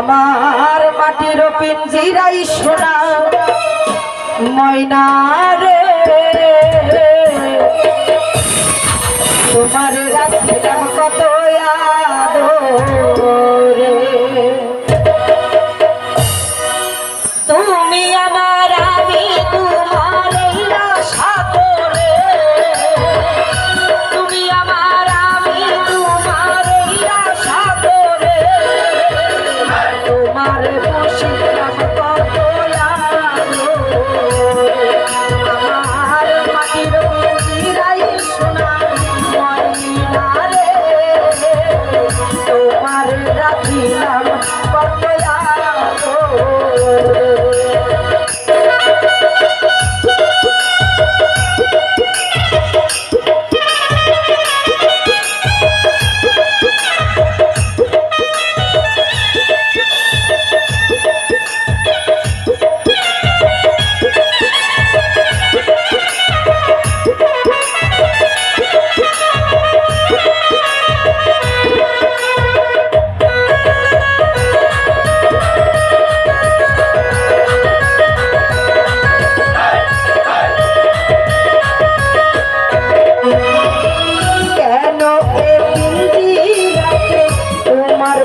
আমার মাটির পিঞ্জিরাই সোনা। ময়না রে। তোমার রাত্রি কত আদর। আমার বসে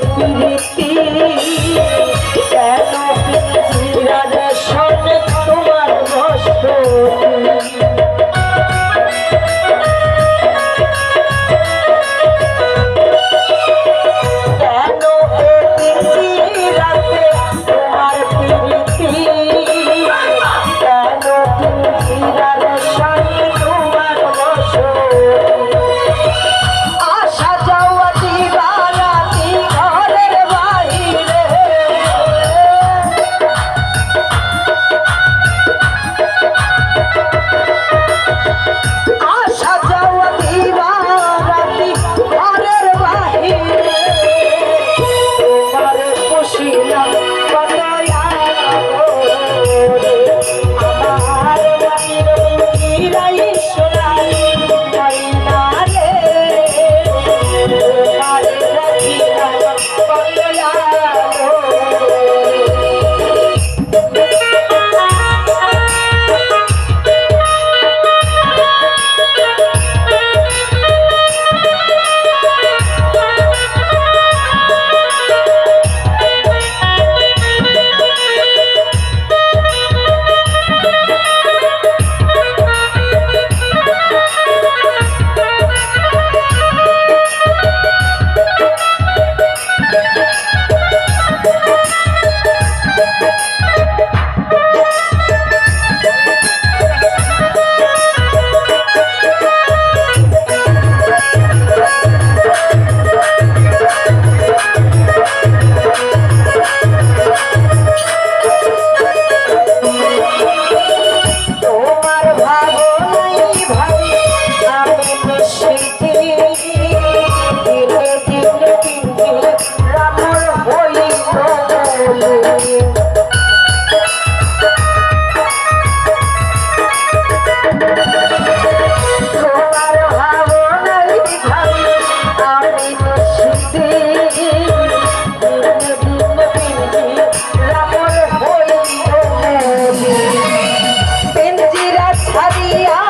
ভক্তিতে हरिया